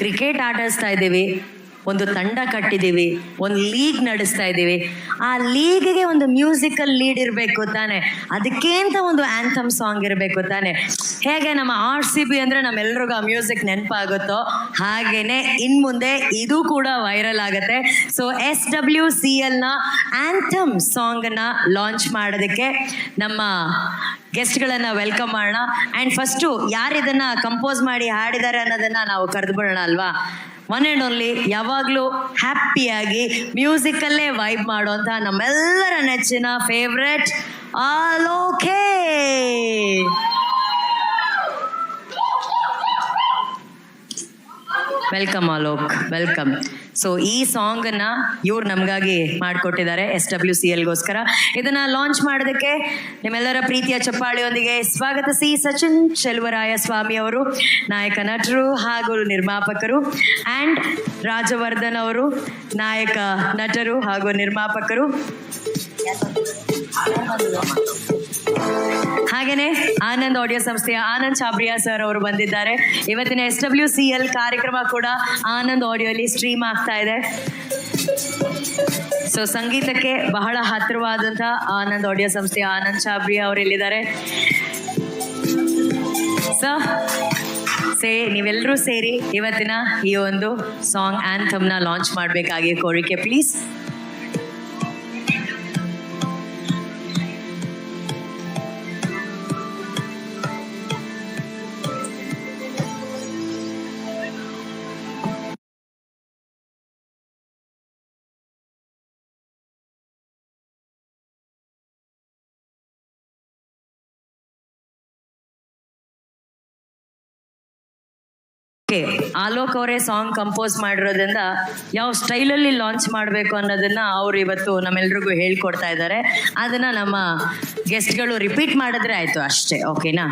Cricket ಆಡಿಸ್ತಾ ಇದ್ದೀವಿ. ಒಂದು ತಂಡ ಕಟ್ಟಿದ್ದೀವಿ, ಒಂದು ಲೀಗ್ ನಡೆಸ್ತಾ ಇದ್ದೀವಿ. ಆ ಲೀಗ್ಗೆ ಒಂದು ಮ್ಯೂಸಿಕಲ್ ಲೀಡ್ ಇರಬೇಕು ತಾನೆ. ಅದಕ್ಕೆ ಅಂತ ಒಂದು ಆ್ಯಂಥಮ್ ಸಾಂಗ್ ಇರಬೇಕು ತಾನೆ. ಹೇಗೆ ನಮ್ಮ ಆರ್ ಸಿ ಬಿ ಅಂದರೆ ನಮ್ಮೆಲ್ರಿಗೂ ಆ ಮ್ಯೂಸಿಕ್ ನೆನಪಾಗುತ್ತೋ ಹಾಗೇನೆ ಇನ್ನು ಮುಂದೆ ಇದು ಕೂಡ ವೈರಲ್ ಆಗುತ್ತೆ. ಸೊ ಎಸ್ ಡಬ್ಲ್ಯೂ ಸಿ ಎಲ್ನ ಆ್ಯಂಥಮ್ ಸಾಂಗನ್ನು ಲಾಂಚ್ ಮಾಡೋದಕ್ಕೆ ನಮ್ಮ ಗೆಸ್ಟ್ಗಳನ್ನು ವೆಲ್ಕಮ್ ಮಾಡೋಣ. ಆ್ಯಂಡ್ ಫಸ್ಟು ಯಾರು ಇದನ್ನು ಕಂಪೋಸ್ ಮಾಡಿ ಹಾಡಿದ್ದಾರೆ ಅನ್ನೋದನ್ನು ನಾವು ಕರೆದುಬಿಡೋಣ ಅಲ್ವಾ? ಒನ್ ಆ್ಯಂಡ್ ಓನ್ಲಿ ಯಾವಾಗಲೂ ಹ್ಯಾಪಿಯಾಗಿ ಮ್ಯೂಸಿಕಲ್ಲೇ ವೈಬ್ ಮಾಡುವಂಥ ನಮ್ಮೆಲ್ಲರ ನೆಚ್ಚಿನ ಫೇವ್ರೆಟ್ ಆಲೋಕೆ. ವೆಲ್ಕಮ್ ಅಲೋಕ್ ವೆಲ್ಕಮ್ ಸೊ ಈ ಸಾಂಗ್ ಅನ್ನ ಇವ್ರು ನಮಗಾಗಿ ಮಾಡಿಕೊಟ್ಟಿದ್ದಾರೆ ಎಸ್ ಡಬ್ಲ್ಯೂ ಸಿ ಎಲ್ಗೋಸ್ಕರ ಇದನ್ನ ಲಾಂಚ್ ಮಾಡೋದಕ್ಕೆ ನಿಮ್ಮೆಲ್ಲರ ಪ್ರೀತಿಯ ಚಪ್ಪಾಳಿಯೊಂದಿಗೆ ಸ್ವಾಗತಿಸಿ ಸಚಿನ್ ಚೆಲುವರಾಯ ಸ್ವಾಮಿ ಅವರು, ನಾಯಕ ನಟರು ಹಾಗೂ ನಿರ್ಮಾಪಕರು ಅಂಡ್ ರಾಜವರ್ಧನ್ ಅವರು, ನಾಯಕ ನಟರು ಹಾಗೂ ನಿರ್ಮಾಪಕರು. ಹಾಗೇನೆ ಆನಂದ್ ಆಡಿಯೋ ಸಂಸ್ಥೆಯ ಆನಂದ್ ಚಾಬ್ರಿಯಾ ಸರ್ ಅವರು ಬಂದಿದ್ದಾರೆ. ಇವತ್ತಿನ ಎಸ್ ಡಬ್ಲ್ಯೂ ಸಿ ಎಲ್ ಕಾರ್ಯಕ್ರಮ ಕೂಡ ಆನಂದ್ ಆಡಿಯೋಲಿ ಸ್ಟ್ರೀಮ್ ಆಗ್ತಾ ಇದೆ. ಸೊ ಸಂಗೀತಕ್ಕೆ ಬಹಳ ಹತ್ತಿರವಾದಂತಹ ಆನಂದ್ ಆಡಿಯೋ ಸಂಸ್ಥೆಯ ಆನಂದ್ ಚಾಬ್ರಿಯಾ ಅವರು ಇಲ್ಲಿದ್ದಾರೆ ಸರ್ ಸೇ ನೀವೆಲ್ಲರೂ ಸೇರಿ ಇವತ್ತಿನ ಈ ಒಂದು ಸಾಂಗ್ ಆ್ಯಂಥಮ್ನ ಲಾಂಚ್ ಮಾಡಬೇಕಾಗಿ ಕೋರಿಕೆ. ಪ್ಲೀಸ್ ಓಕೆ, ಆಲೋಕ್ ಅವರೇ ಸಾಂಗ್ ಕಂಪೋಸ್ ಮಾಡಿರೋದ್ರಿಂದ ಯಾವ ಸ್ಟೈಲಲ್ಲಿ ಲಾಂಚ್ ಮಾಡಬೇಕು ಅನ್ನೋದನ್ನ ಅವ್ರು ಇವತ್ತು ನಮ್ಮೆಲ್ರಿಗೂ ಹೇಳ್ಕೊಡ್ತಾ ಇದ್ದಾರೆ. ಅದನ್ನ ನಮ್ಮ ಗೆಸ್ಟ್ಗಳು ರಿಪೀಟ್ ಮಾಡಿದ್ರೆ ಆಯ್ತು ಅಷ್ಟೇ ಓಕೆನಾ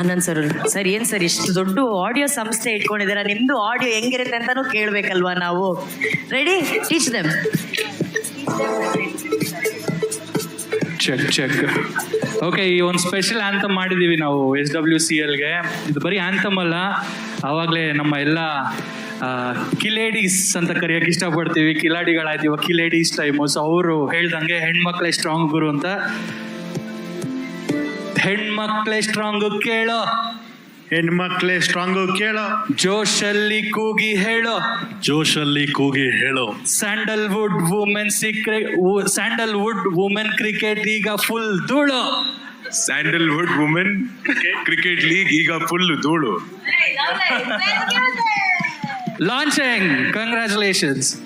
ಆನಂದ್ ಸರ್ ಸರ್ ಏನ್ ಸರ್ ಇಷ್ಟು ದೊಡ್ಡ ಆಡಿಯೋ ಸಂಸ್ಥೆ ಇಟ್ಕೊಂಡಿದ್ದೀರಾ? ನಿಮ್ದು ಆಡಿಯೋ ಹೆಂಗಿರುತ್ತೆ ಅಂತಾನು ಕೇಳ್ಬೇಕಲ್ವಾ ನಾವು? Ready teach them check check okay ಈ ಒಂದು ಸ್ಪೆಷಲ್ ಆಂಥಮ್ ಮಾಡಿದ್ದೀವಿ ನಾವು ಎಸ್ ಡಬ್ಲ್ಯೂ ಸಿ ಎಲ್ಗೆ ಇದು ಬರೀ ಆಂಥಮ್ ಅಲ್ಲ ಆವಾಗಲೇ ನಮ್ಮ ಎಲ್ಲ ಕಿಲೇಡೀಸ್ ಅಂತ ಕರೆಯೋಕೆ ಇಷ್ಟಪಡ್ತೀವಿ. ಕಿಲಾಡಿಗಳಾಯ್ತು ಇವಾಗ ಕಿಲೇಡೀಸ್ ಟೈಮು ಸೊ ಅವರು ಹೇಳ್ದಂಗೆ ಹೆಣ್ಮಕ್ಳೇ ಸ್ಟ್ರಾಂಗ್ ಗುರು ಅಂತ. ಹೆಣ್ಮಕ್ಳೇ ಸ್ಟ್ರಾಂಗ್ ಕೇಳೋ ಹೆಣ್ಮಕ್ಳೇ ಸ್ಟ್ರಾಂಗ್ ಕೇಳೋ. ಜೋಶಲ್ಲಿ ಕೂಗಿ ಹೇಳೋ. ಜೋಶಲ್ಲಿ ಕೂಗಿ ಹೇಳೋ. ಸ್ಯಾಂಡಲ್ವುಡ್ ವುಮೆನ್ ಸೀಕ್ರೆ ಸ್ಯಾಂಡಲ್ವುಡ್ ವುಮೆನ್ ಕ್ರಿಕೆಟ್ ಈಗ ಫುಲ್ ಧೂಳು. ಸ್ಯಾಂಡಲ್ವುಡ್ ವುಮೆನ್ ಕ್ರಿಕೆಟ್ ಲೀಗ್ ಈಗ ಫುಲ್ ಧೂಳು. ಲಾಂಚಿಂಗ್ ಕಂಗ್ರ್ಯಾಚುಲೇಷನ್ಸ್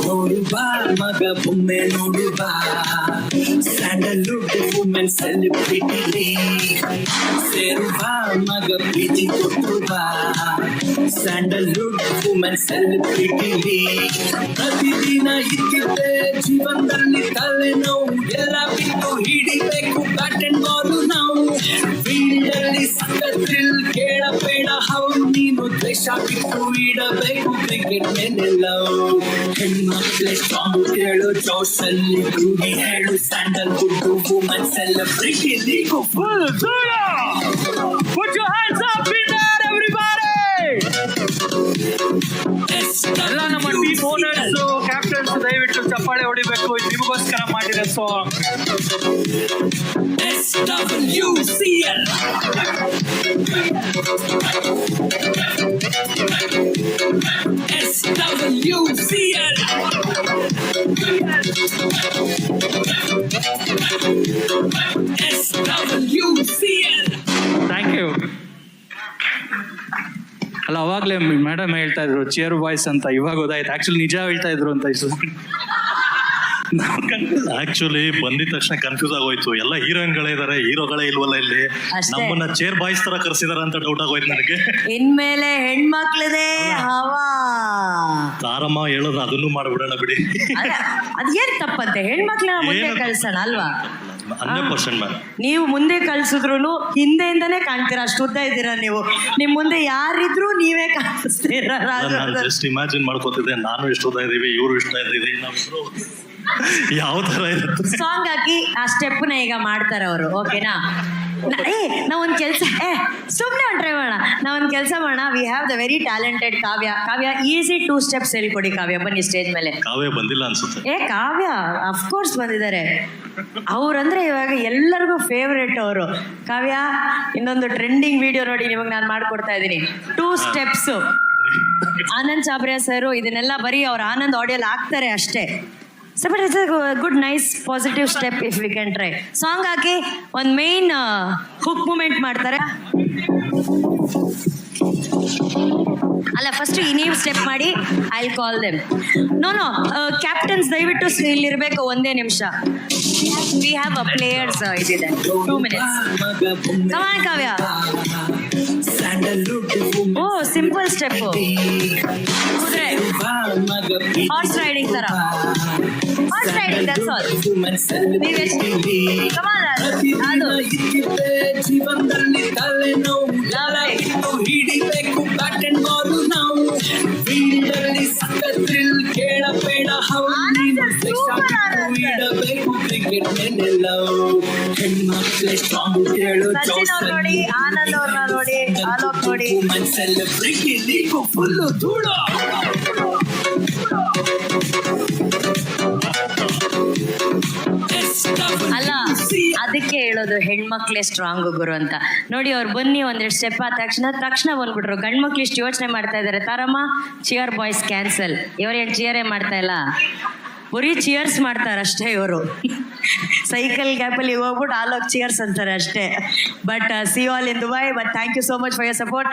ನೋಡು ಬಾ ಮಗ ಒಮ್ಮೆ ನೋಡು ಬಾ ಸ್ಯಾಂಡಲ್ವುಡ್ ವುಮೆನ್ ಸೆಲೆಬ್ರಿಟಿ ಸೇರು ಬಾ ಮಗ ಪ್ರೀತಿ ಕೊಟ್ಟು ಬಾ ಸ್ಯಾಂಡಲ್ವುಡ್ ವುಮೆನ್ ಸೆಲೆಬ್ರಿಟಿ ಪ್ರತಿದಿನ ಇದ್ದಿದ್ದೆ ಜೀವನದಲ್ಲಿ ತಲೆನೋವು ಎಲ್ಲ ಬಿಟ್ಟು ಹಿಡಿಬೇಕು ಬ್ಯಾಟ್ ಅಂಡ್ ಬಾಲು ನಾವು ಫೀಲ್ಡ್ ಅಲ್ಲಿ ಸಖತ್ರಿಲ್ ಕೇಳಬೇಡ ಹೌದು ನೀನು ದ್ವೇಷ ಬಿಟ್ಟು ಇಡಬೇಕು ಕ್ರಿಕೆಟ್ ಮೇಲೆಲ್ಲ. ಹೆಣ್ಮಕ್ಳೆ ಸಾಂಗ್ ಕೇಳು ಜೋಶಲ್ಲಿ ಕೂಗಿ ಹೇಳು Sandalwood women celebrity league full Put your hands up in there, everybody! ಎಲ್ಲ ನಮ್ಮ ಟೀಮ್ ಓನರ್ಸ್ ಕ್ಯಾಪ್ಟನ್ಸ್ ದಯವಿಟ್ಟು ಚಪ್ಪಾಳೆ ಹೊಡಿಬೇಕು. ಇದು ನಿಮಗೋಸ್ಕರ ಮಾಡಿರೋ song S W C L ಅಲ್ಲ ಅವಾಗಲೇ ಮೇಡಮ್ ಹೇಳ್ತಾ ಇದ್ರು ಚೇರ್ ಬಾಯ್ಸ್ ಅಂತ ಇವಾಗ ಗೊತ್ತಾಯ್ತು. ಆಕ್ಚುಲಿ ನಿಜ ಹೇಳ್ತಾ ಇದ್ರು ಅಂತ ಇಷ್ಟು. ಆಕ್ಚುಲಿ ಬಂದಿದ ತಕ್ಷಣ ಕನ್ಫ್ಯೂಸ್ ಆಗೋಯ್ತು. ಎಲ್ಲ ಹೀರೋಯಿನ್ ಇದಾರೆ ಹೀರೋಗಳೇ ಇಲ್ವಲ್ಲ ಇಲ್ಲಿ. ನಮ್ಮನ್ನ ಚೇರ್ ಬಾಯ್ಸ್ ತರ ಕರ್ಸಿದಾರ ಅಂತ ಡೌಟ್ ಆಗೋಯ್ತು ನನಗೆ. ಇನ್ಮೇಲೆ ಹೆಣ್ಮಕ್ಳಿದೆ ಹವಾ. ತಾರಮ್ಮ ಹೇಳೋದು ಅದನ್ನು ಮಾಡ್ಬಿಡೋಣ ಬಿಡಿ. ಅದ್ ಅದೇನ್ ತಪ್ಪಂತೆ? ಹೆಣ್ಮಕ್ಳನ್ನ ಮುಂದೆ ಏನು- ಕಳ್ಸೋಣ ಅಲ್ವಾ? ಹಂಡ್ರೆಡ್ ಪರ್ಸೆಂಟ್ ಮ್ಯಾಮ್ ನೀವು ಮುಂದೆ ಕಳ್ಸಿದ್ರು ಹಿಂದೆಯಿಂದನೇ ಕಾಣ್ತೀರಾ ಅಷ್ಟು ಉದ್ದ ಇದ್ದೀರಾ ನೀವು. ನಿಮ್ ಮುಂದೆ ಯಾರಿದ್ರು ನೀವೇ ಕಾಣಿಸ್ತೀರಾ ನಾನು ಜಸ್ಟ್ ಇಮ್ಯಾಜಿನ್ ಮಾಡ್ಕೋತಿದ್ದೆ ನಾನು ಎಷ್ಟು ಉದ್ದ ಇದೀವಿ ಇವರು ಇಷ್ಟ ಇದ್ದೀವಿ ನಾವಿಬ್ರು ಯಾವ ತರ ಇರುತ್ತೆ? ಸಾಂಗ್ ಹಾಕಿ ಆ ಸ್ಟೆಪ್ನ ಈಗ ಮಾಡ್ತಾರೆ ಅವರು ಓಕೆನಾ ಏ ನಾವ್ ಒಂದ್ ಕೆಲ್ಸ ಏ ಸುಮ್ನೆ ಒಂದು ಟ್ರೈ ಮಾಡೋಣ ನಾವ್ ಒಂದ್ ಕೆಲಸ ಮಾಡೋಣ. We have the very talented Kavya. Kavya easy two steps ಹೇಳ್ಕೊಡಿ ಕಾವ್ಯ. ಬನ್ನಿ ಸ್ಟೇಜ್ ಮೇಲೆ. ಕಾವೇ ಬಂದಿಲ್ಲ ಅನ್ಸುತ್ತೆ. ಏ ಕಾವ್ಯ ಅಫ್ಕೋರ್ಸ್ ಬಂದಿದ್ದಾರೆ. ಅವ್ರಂದ್ರೆ ಇವಾಗ ಎಲ್ಲರಿಗೂ ಫೇವ್ರೇಟ್ ಅವರು. ಕಾವ್ಯ ಇನ್ನೊಂದು ಟ್ರೆಂಡಿಂಗ್ ವಿಡಿಯೋ ನೋಡಿ ನಿಮಗೆ ನಾನು ಮಾಡ್ಕೊಡ್ತಾ ಇದ್ದೀನಿ. Two steps Anand Chabria sir ಇದನ್ನೆಲ್ಲ ಬರೀ ಅವ್ರ ಆನಂದ್ ಆಡಿಯೋಲ್ ಹಾಕ್ತಾರೆ ಅಷ್ಟೇ. So but it's good nice positive step if we can try song ಹಾಕಿ ಒಂದು ಮೇನ್ ಹುಕ್ ಮೂಮೆಂಟ್ ಮಾಡ್ತಾರೆ. ಅಲ್ಲ ಫಸ್ಟ್ ನೀವು ಸ್ಟೆಪ್ ಮಾಡಿ I call them no no captains ದಯವಿಟ್ಟು ಇಲ್ಲಿರ್ಬೇಕು ಒಂದೇ ನಿಮಿಷ. ವಿ ಹ್ಯಾವ್ ಅ ಪ್ಲೇಯರ್ಸ್ ಇದಿದೆ. Two minutes come on Kavya oh simple step horse riding ತರ. ಹಾರ್ಸ್ ರೈಡಿಂಗ್ ದಟ್ಸ್ ಆಲ್ ನೀವೆಷ್ಟು ಕಮಾನ್ ಅದು ಜೀವನದಲ್ಲಿ ತಲೆನೋವು ಲಾಲಾಗಿತ್ತು ಹಿಡಿಬೇಕು ಬ್ಯಾಟ್ ಅಂಡ್ ಬಾಲ್ ನಾವು ಫೀಲ್ಡಲ್ಲಿ ಸಕ್ಕ ಥ್ರಿಲ್ ಕೇಳಬೇಡ ಆನಂದ್ super ಆನಂದ್. ಇಡಬೇಕು ಕ್ರಿಕೆಟ್ ನೆಲ್ಲ ಹೆಣ್ಮಕ್ಳೆ ಸ್ಟ್ರಾಂಗ್ ಕೇಳು ಸಚಿನ್ ಅವ್ರು ನೋಡಿ ಆನಂದ್ ಅವ್ರನ್ನ ನೋಡಿ ಆಲೋಕ್ ನೋಡಿ ಸೆಲೆಬ್ರಿಟಿ ನೀವು ಫುಲ್ ಧೂಳು ಹೇಳೋದು ಹೆಣ್ಮಕ್ಳೇ ಸ್ಟ್ರಾಂಗ್ ಗುರು ಅಂತ. ನೋಡಿ ಅವ್ರು ಬನ್ನಿ ಒಂದೆರಡು ಸ್ಟೆಪ್ ಆದ ತಕ್ಷಣ ತಕ್ಷಣ ಬಂದ್ಬಿಟ್ರು. ಗಂಡ್ ಮಕ್ಳು ಇಷ್ಟು ಯೋಚನೆ ಮಾಡ್ತಾ ಇದಾರೆ. ತಾರಮ್ಮ ಚಿಯರ್ ಬಾಯ್ಸ್ ಕ್ಯಾನ್ಸಲ್ ಇವ್ರೇನು ಚಿಯರೇ ಮಾಡ್ತಾ ಇಲ್ಲ? ಬರೀ ಚಿಯರ್ಸ್ ಮಾಡ್ತಾರೆ ಅಷ್ಟೇ ಇವರು. ಸೈಕಲ್ ಗ್ಯಾಪಲ್ಲಿ ಹೋಗ್ಬಿಟ್ಟು ಆಲೋಕ್ ಚಿಯರ್ಸ್ ಅಂತಾರೆ ಅಷ್ಟೇ. But see all in Dubai but thank you so much for your support